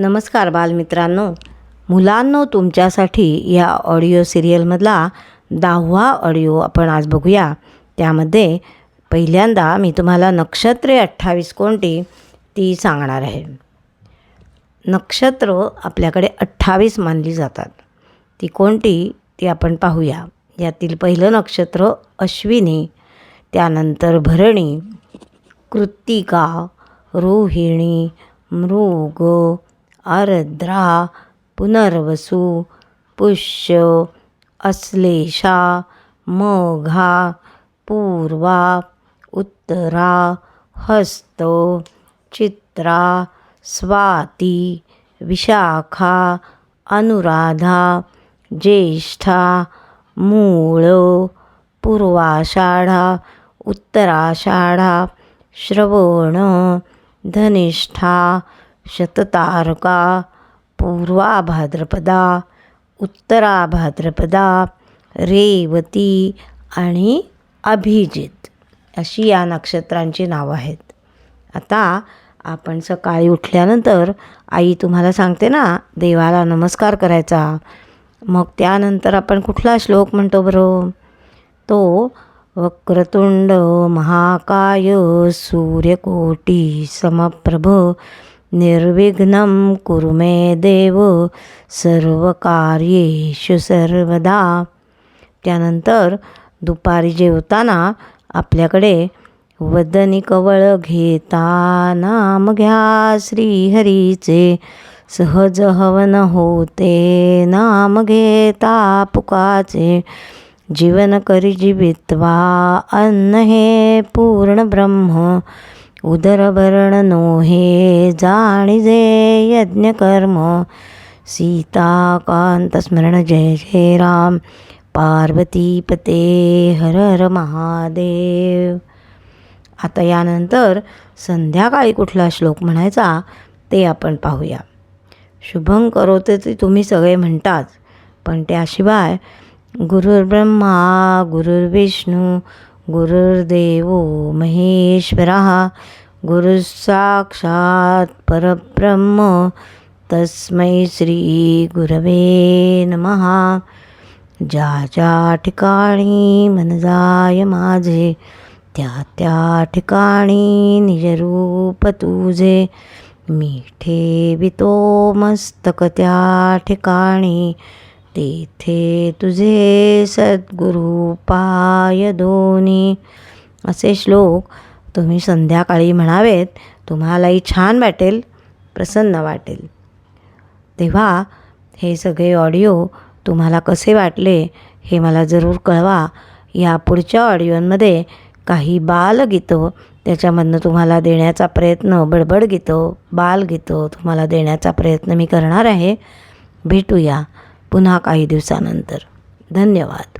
नमस्कार बालमित्रांनो. मुलांनो तुमच्यासाठी या ऑडिओ सिरियलमधला दहावा ऑडिओ आपण आज बघूया. त्यामध्ये पहिल्यांदा मी तुम्हाला नक्षत्रे अठ्ठावीस कोणती ती सांगणार आहे. नक्षत्र आपल्याकडे अठ्ठावीस मानली जातात. ती कोणती ती आपण पाहूया. यातील पहिलं नक्षत्र अश्विनी त्यानंतर भरणी कृत्तिका रोहिणी मृग आर्द्रा पुनर्वसू पुष्य अश्लेषा मोघा पूर्वा उत्तरा हस्त चित्रा स्वाती विशाखा अनुराधा ज्येष्ठा मूळ पूर्वाषाढा उत्तराषाढा श्रवण धनिष्ठा शततारका पूर्वा भाद्रपदा उत्तरा भाद्रपदा रेवती आणि अभिजित अशी या नक्षत्रांची नावं आहेत. आता आपण सकाळी उठल्यानंतर आई तुम्हाला सांगते ना देवाला नमस्कार करायचा. मग त्यानंतर आपण कुठला श्लोक म्हणतो बरं? तो वक्रतुंड महाकाय सूर्यकोटी समप्रभ निर्विघ्नं कुरु मे देव सर्वकार्येषु सर्वदा. त्यानंतर दुपारी जेवताना आपल्याकडे वदनी कवळ घेता नाम घ्या श्रीहरीचे. सहज हवन होते नाम घेता पुकाचे. जीवन करी जीवित्वा अन्न हे पूर्ण ब्रह्म. उदरभरण नो हे जाणीजे यज्ञकर्म। सीताकांतस्मरण जय जय राम पार्वतीपते हर हर महादेव। आता यानंतर संध्याकाळी कुठला श्लोक म्हणायचा ते आपण पाहूया. शुभं करोते ते तुम्ही सगळे म्हणताच पण त्याशिवाय गुरुर्ब्रह्मा गुरुर्विष्णू गुरुर्देव महेश्वरा। गुरुसाक्षात परब्रह्म। तस्मै श्री गुरवे नमः। ज्या ज्या ठिकाणी मन जाय माझे। त्या त्या ठिकाणी निजरूप तुझे। मी ठेवितो मस्तक त्या ठिकाणी। तेथे तुझे सद्गुरु पाय दोन्ही असे श्लोक तुम्ही संध्याकाळी म्हणावेत तुम्हालाही छान वाटेल प्रसन्न वाटेल. तेव्हा हे सगळे ऑडिओ तुम्हाला कसे वाटले हे मला जरूर कळवा. या पुढच्या ऑडिओंमध्ये काही बालगीतं त्याच्यामधनं तुम्हाला देण्याचा प्रयत्न बडबड गीतं बालगीतं तुम्हाला देण्याचा प्रयत्न मी करणार आहे. भेटूया. पुन्हा काही दिवसानंतर. धन्यवाद.